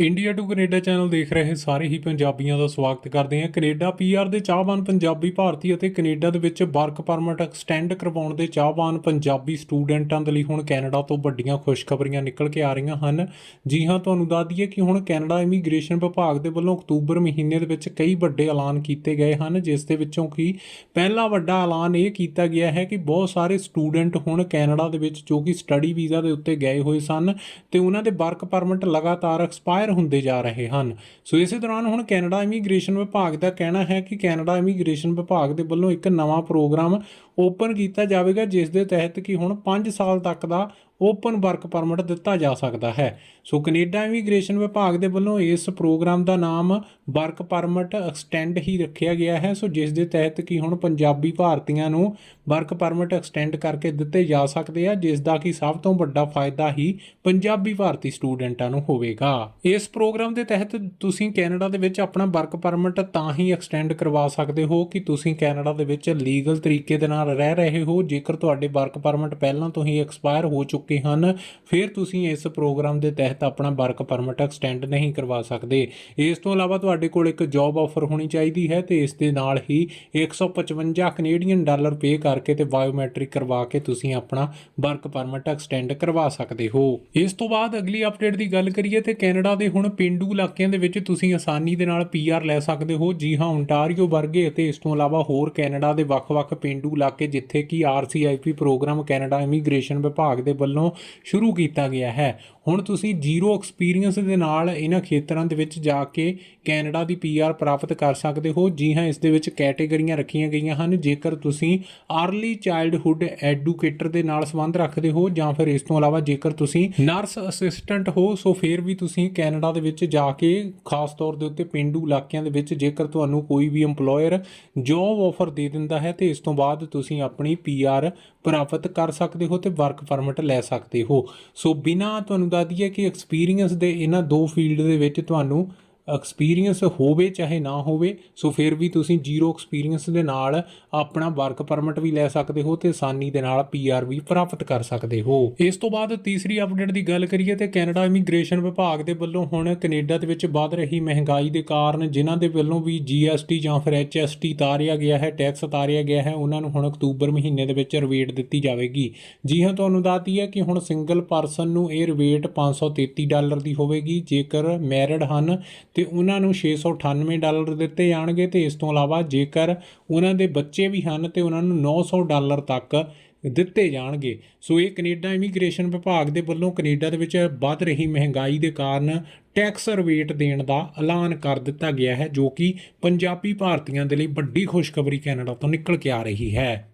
India to Canada channel ਦੇਖ ਰਹੇ ਸਾਰੇ ਹੀ ਪੰਜਾਬੀਆਂ ਦਾ ਸਵਾਗਤ ਕਰਦੇ ਹਾਂ। ਕੈਨੇਡਾ ਪੀਆਰ ਦੇ ਚਾਹਵਾਨ ਪੰਜਾਬੀ ਭਾਰਤੀ ਅਤੇ ਕੈਨੇਡਾ ਦੇ ਵਿੱਚ ਵਰਕ ਪਰਮਿਟ ਐਕਸਟੈਂਡ ਕਰਵਾਉਣ ਦੇ ਚਾਹਵਾਨ ਪੰਜਾਬੀ ਸਟੂਡੈਂਟਾਂ ਦੇ ਲਈ ਹੁਣ ਕੈਨੇਡਾ ਤੋਂ ਵੱਡੀਆਂ ਖੁਸ਼ਖਬਰੀਆਂ ਨਿਕਲ ਕੇ ਆ ਰਹੀਆਂ ਹਨ। ਜੀ ਹਾਂ, ਤੁਹਾਨੂੰ ਦੱਸ ਦਈਏ ਕਿ ਹੁਣ ਕੈਨੇਡਾ ਇਮੀਗ੍ਰੇਸ਼ਨ ਵਿਭਾਗ ਦੇ ਵੱਲੋਂ ਅਕਤੂਬਰ ਮਹੀਨੇ ਦੇ ਵਿੱਚ ਕਈ ਵੱਡੇ ਐਲਾਨ ਕੀਤੇ ਗਏ ਹਨ, ਜਿਸ ਦੇ ਵਿੱਚੋਂ ਕਿ ਪਹਿਲਾ ਵੱਡਾ ਐਲਾਨ ਇਹ ਕੀਤਾ ਗਿਆ ਹੈ ਕਿ ਬਹੁਤ ਸਾਰੇ ਸਟੂਡੈਂਟ ਹੁਣ ਕੈਨੇਡਾ ਦੇ ਵਿੱਚ ਜੋ ਕਿ ਸਟੱਡੀ ਵੀਜ਼ਾ ਦੇ ਉੱਤੇ ਗਏ ਹੋਏ ਸਨ ਤੇ ਉਹਨਾਂ ਦੇ ਵਰਕ ਪਰਮਿਟ ਲਗਾਤਾਰ ਐਕਸਪਾਇਰ ਹੁੰਦੇ ਜਾ ਰਹੇ ਹਨ। ਸੋ ਇਸੇ ਦੌਰਾਨ ਹੁਣ ਕੈਨੇਡਾ ਇਮੀਗ੍ਰੇਸ਼ਨ ਵਿਭਾਗ ਦਾ ਕਹਿਣਾ ਹੈ ਕਿ ਕੈਨੇਡਾ ਇਮੀਗ੍ਰੇਸ਼ਨ ਵਿਭਾਗ ਦੇ ਵੱਲੋਂ ਇੱਕ ਨਵਾਂ ਪ੍ਰੋਗਰਾਮ ਓਪਨ ਕੀਤਾ ਜਾਵੇਗਾ, ਜਿਸ ਦੇ ਤਹਿਤ ਕਿ ਹੁਣ 5 ਸਾਲ ਤੱਕ ਦਾ ਓਪਨ ਵਰਕ ਪਰਮਿਟ ਦਿੱਤਾ ਜਾ ਸਕਦਾ ਹੈ। ਸੋ ਕੈਨੇਡਾ ਇਮੀਗ੍ਰੇਸ਼ਨ ਵਿਭਾਗ ਦੇ ਵੱਲੋਂ ਇਸ ਪ੍ਰੋਗਰਾਮ ਦਾ ਨਾਮ ਵਰਕ ਪਰਮਿਟ ਐਕਸਟੈਂਡ ਹੀ ਰੱਖਿਆ ਗਿਆ ਹੈ। ਸੋ ਜਿਸ ਦੇ ਤਹਿਤ ਕਿ ਹੁਣ ਪੰਜਾਬੀ ਭਾਰਤੀਆਂ ਨੂੰ ਵਰਕ ਪਰਮਿਟ ਐਕਸਟੈਂਡ ਕਰਕੇ ਦਿੱਤੇ ਜਾ ਸਕਦੇ ਆ, ਜਿਸ ਦਾ ਕਿ ਸਭ ਤੋਂ ਵੱਡਾ ਫਾਇਦਾ ਹੀ ਪੰਜਾਬੀ ਭਾਰਤੀ ਸਟੂਡੈਂਟਾਂ ਨੂੰ ਹੋਵੇਗਾ। ਇਸ ਪ੍ਰੋਗਰਾਮ ਦੇ ਤਹਿਤ ਤੁਸੀਂ ਕੈਨੇਡਾ ਦੇ ਵਿੱਚ ਆਪਣਾ ਵਰਕ ਪਰਮਿਟ ਤਾਂ ਹੀ ਐਕਸਟੈਂਡ ਕਰਵਾ ਸਕਦੇ ਹੋ ਕਿ ਤੁਸੀਂ ਕੈਨੇਡਾ ਦੇ ਵਿੱਚ ਲੀਗਲ ਤਰੀਕੇ ਦੇ ਨਾਲ ਰਹਿ ਰਹੇ ਹੋ। ਜੇਕਰ ਤੁਹਾਡੇ ਵਰਕ ਪਰਮਿਟ ਪਹਿਲਾਂ ਤੋਂ ਹੀ ਐਕਸਪਾਇਰ ਹੋ ਚੁੱਕੇ ਹਨ। ਫਿਰ ਤੁਸੀਂ ਇਸ ਪ੍ਰੋਗਰਾਮ ਦੇ ਤਹਿਤ ਆਪਣਾ ਵਰਕ ਪਰਮਿਟ ਐਕਸਟੈਂਡ ਨਹੀਂ ਕਰਵਾ ਸਕਦੇ। ਇਸ ਤੋਂ ਇਲਾਵਾ ਤੁਹਾਡੇ ਕੋਲ ਇੱਕ ਜੌਬ ਆਫਰ ਹੋਣੀ ਚਾਹੀਦੀ ਹੈ ਤੇ ਇਸ ਦੇ ਨਾਲ ਹੀ 155 ਕੈਨੇਡੀਅਨ ਡਾਲਰ ਪੇ ਕਰਕੇ ਤੇ ਬਾਇਓਮੈਟ੍ਰਿਕ ਕਰਵਾ ਕੇ ਤੁਸੀਂ ਆਪਣਾ ਵਰਕ ਪਰਮਿਟ ਐਕਸਟੈਂਡ ਕਰਵਾ ਸਕਦੇ ਹੋ। ਇਸ ਤੋਂ ਬਾਅਦ ਅਗਲੀ ਅਪਡੇਟ ਦੀ ਗੱਲ ਕਰੀਏ ਤੇ ਕੈਨੇਡਾ ਦੇ ਹੁਣ ਪਿੰਡੂ ਇਲਾਕਿਆਂ ਦੇ ਵਿੱਚ ਤੁਸੀਂ ਆਸਾਨੀ ਦੇ ਨਾਲ ਪੀਆਰ ਲੈ ਸਕਦੇ ਹੋ। ਜੀ ਹਾਂ ਓਨਟਾਰੀਓ ਵਰਗੇ ਅਤੇ ਇਸ ਤੋਂ ਇਲਾਵਾ ਹੋਰ ਕੈਨੇਡਾ ਦੇ ਵੱਖ-ਵੱਖ ਪਿੰਡੂ ਇਲਾਕੇ ਜਿੱਥੇ ਕਿ ਆਰਸੀਆਈਪੀ ਪ੍ਰੋਗਰਾਮ ਕੈਨੇਡਾ ਇਮੀਗ੍ਰੇਸ਼ਨ ਵਿਭਾਗ ਦੇ ਵੱਲੋਂ ਸ਼ੁਰੂ ਕੀਤਾ ਗਿਆ ਹੈ। ਹੁਣ ਤੁਸੀਂ ਜ਼ੀਰੋ ਐਕਸਪੀਰੀਅੰਸ ਦੇ ਨਾਲ ਇਹਨਾਂ ਖੇਤਰਾਂ ਦੇ ਵਿੱਚ ਜਾ ਕੇ ਕੈਨੇਡਾ ਦੀ ਪੀਆਰ ਪ੍ਰਾਪਤ ਕਰ ਸਕਦੇ ਹੋ। ਜੀ ਹਾਂ, ਇਸ ਦੇ ਵਿੱਚ ਕੈਟਾਗਰੀਆਂ ਰੱਖੀਆਂ ਗਈਆਂ ਹਨ। ਜੇਕਰ ਤੁਸੀਂ ਅਰਲੀ ਚਾਈਲਡਹੁੱਡ ਐਡੂਕੇਟਰ ਦੇ ਨਾਲ ਸੰਬੰਧ ਰੱਖਦੇ ਹੋ ਜਾਂ ਫਿਰ ਇਸ ਤੋਂ ਇਲਾਵਾ ਜੇਕਰ ਤੁਸੀਂ ਨਰਸ ਅਸਿਸਟੈਂਟ ਹੋ, ਸੋ ਫਿਰ ਵੀ ਤੁਸੀਂ ਕੈਨੇਡਾ ਦੇ ਵਿੱਚ ਜਾ ਕੇ ਖਾਸ ਤੌਰ ਦੇ ਉੱਤੇ ਪਿੰਡੂ ਇਲਾਕਿਆਂ ਦੇ ਵਿੱਚ ਜੇਕਰ ਤੁਹਾਨੂੰ ਕੋਈ ਵੀ EMPLOYER ਜੌਬ ਆਫਰ ਦੇ ਦਿੰਦਾ ਹੈ, ਤੇ ਇਸ ਤੋਂ ਬਾਅਦ ਤੁਸੀਂ ਆਪਣੀ ਪੀਆਰ ਪ੍ਰਾਪਤ ਕਰ ਸਕਦੇ ਹੋ ਤੇ ਵਰਕ ਪਰਮਿਟ ਲੈ ਸਕਦੇ ਹੋ। ਸੋ ਬਿਨਾ ਤੁਹਾਨੂੰ ਦੱਸ ਦਈਏ ਕਿ ਐਕਸਪੀਰੀਅੰਸ ਦੇ ਇਹਨਾਂ ਦੋ ਫੀਲਡ ਦੇ ਵਿੱਚ ਤੁਹਾਨੂੰ ਐਕਸਪੀਰੀਅੰਸ ਹੋਵੇ, ਚਾਹੇ ਨਾ ਹੋਵੇ, ਸੋ ਫਿਰ ਵੀ ਤੁਸੀਂ ਜ਼ੀਰੋ ਐਕਸਪੀਰੀਅੰਸ ਦੇ ਨਾਲ ਆਪਣਾ ਵਰਕ ਪਰਮਿਟ ਵੀ ਲੈ ਸਕਦੇ ਹੋ ਤੇ ਆਸਾਨੀ ਦੇ ਨਾਲ ਪੀਆਰ ਵੀ ਪ੍ਰਾਪਤ ਕਰ ਸਕਦੇ ਹੋ। ਇਸ ਤੋਂ ਬਾਅਦ ਤੀਸਰੀ ਅਪਡੇਟ ਦੀ ਗੱਲ ਕਰੀਏ ਤੇ ਕੈਨੇਡਾ ਇਮੀਗ੍ਰੇਸ਼ਨ ਵਿਭਾਗ ਦੇ ਵੱਲੋਂ ਹੁਣ ਕੈਨੇਡਾ ਦੇ ਵਿੱਚ ਵੱਧ ਰਹੀ ਮਹਿੰਗਾਈ ਦੇ ਕਾਰਨ ਜਿਨ੍ਹਾਂ ਦੇ ਵੱਲੋਂ ਵੀ ਜੀਐਸਟੀ ਜਾਂ ਫਿਰ ਐਚਐਸਟੀ ਤਾਰਿਆ ਗਿਆ ਹੈ ਟੈਕਸ ਤਾਰਿਆ ਗਿਆ ਹੈ, ਉਹਨਾਂ ਨੂੰ ਹੁਣ ਅਕਤੂਬਰ ਮਹੀਨੇ ਦੇ ਵਿੱਚ ਰਿਬੇਟ ਦਿੱਤੀ ਜਾਵੇਗੀ। ਜੀ ਹਾਂ, ਤੁਹਾਨੂੰ ਦੱਸਦੀ ਹੈ ਕਿ ਹੁਣ ਸਿੰਗਲ ਪਰਸਨ ਨੂੰ ਇਹ ਰਿਬੇਟ 533 ਡਾਲਰ ਦੀ ਹੋਵੇਗੀ, ਜੇਕਰ ਮੈਰਿਡ ਹਨ ਤੇ ਉਹਨਾਂ ਨੂੰ 698 ਡਾਲਰ ਦਿੱਤੇ ਜਾਣਗੇ ਤੇ ਇਸ ਤੋਂ ਇਲਾਵਾ ਜੇਕਰ ਉਹਨਾਂ ਦੇ ਬੱਚੇ ਵੀ ਹਨ ਤੇ ਉਹਨਾਂ ਨੂੰ 900 ਡਾਲਰ ਤੱਕ ਦਿੱਤੇ ਜਾਣਗੇ। ਸੋ ਇਹ ਕੈਨੇਡਾ ਇਮੀਗ੍ਰੇਸ਼ਨ ਵਿਭਾਗ ਦੇ ਵੱਲੋਂ ਕੈਨੇਡਾ ਦੇ ਵਿੱਚ ਵੱਧ ਰਹੀ ਮਹਿੰਗਾਈ ਦੇ ਕਾਰਨ ਟੈਕਸ ਰਿਬੇਟ ਦੇਣ ਦਾ ਐਲਾਨ ਕਰ ਦਿੱਤਾ ਗਿਆ ਹੈ, ਜੋ ਕਿ ਪੰਜਾਬੀ ਭਾਰਤੀਆਂ ਦੇ ਲਈ ਵੱਡੀ ਖੁਸ਼ਖਬਰੀ ਕੈਨੇਡਾ ਤੋਂ ਨਿਕਲ ਕੇ ਆ ਰਹੀ ਹੈ।